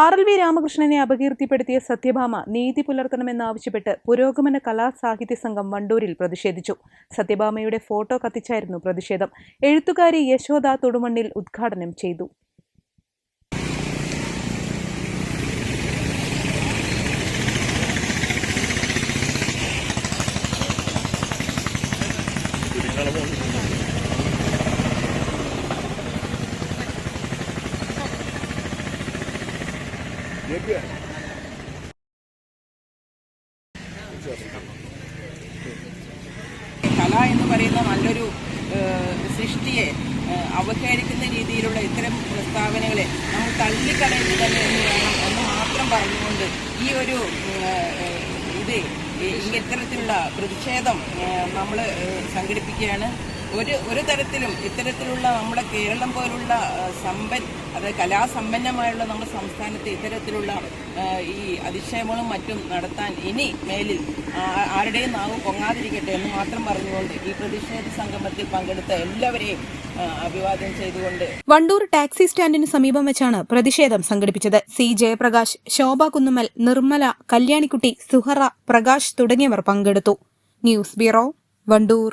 R L V രാമകൃഷ്ണനെ അപകീർത്തിപ്പെടുത്തിയ സത്യഭാമ നീതി പുലർത്തണമെന്നാവശ്യപ്പെട്ട് പുരോഗമന കലാ സാഹിത്യ സംഘം വണ്ടൂരിൽ പ്രതിഷേധിച്ചു. സത്യഭാമയുടെ ഫോട്ടോ കത്തിച്ചായിരുന്നു പ്രതിഷേധം. എഴുത്തുകാരി യശോദ തൊടുമണ്ണിൽ ഉദ്ഘാടനം ചെയ്തു. കല എന്ന് പറയുന്ന നല്ലൊരു സൃഷ്ടിയെ അവഹേളിക്കുന്ന രീതിയിലുള്ള ഇത്തരം പ്രസ്താവനകളെ നമ്മൾ തള്ളിക്കളയുന്നത് തന്നെ എന്ന് വേണം എന്ന് മാത്രം പറഞ്ഞുകൊണ്ട് ഈ ഒരു ഇത് ഇത്തരത്തിലുള്ള പ്രതിഷേധം നമ്മൾ സംഘടിപ്പിക്കുകയാണ്. ഒരു ഒരു തരത്തിലും ഇത്തരത്തിലുള്ള നമ്മുടെ കേരളം പോലുള്ള സമ്പൻ അതായത് കലാസമ്പന്നമായുള്ള നമ്മുടെ സംസ്ഥാനത്ത് ഇത്തരത്തിലുള്ള ഈ അതിശയങ്ങളും മറ്റും നടത്താൻ ഇനി മേലിൽ ആരുടെയും നാവ് പൊങ്ങാതിരിക്കട്ടെ എന്ന് മാത്രം പറഞ്ഞുകൊണ്ട് ഈ പ്രതിഷേധ സംഗമത്തിൽ പങ്കെടുത്ത എല്ലാവരെയും അഭിവാദ്യം ചെയ്തുകൊണ്ട് വണ്ടൂർ ടാക്സി സ്റ്റാൻഡിന് സമീപം വെച്ചാണ് പ്രതിഷേധം സംഘടിപ്പിച്ചത്. സി. ജയപ്രകാശ് ശോഭ കുന്നുമൽ നിർമ്മല കല്യാണിക്കുട്ടി സുഹറ പ്രകാശ് തുടങ്ങിയവർ പങ്കെടുത്തു. News bureau Wandoor.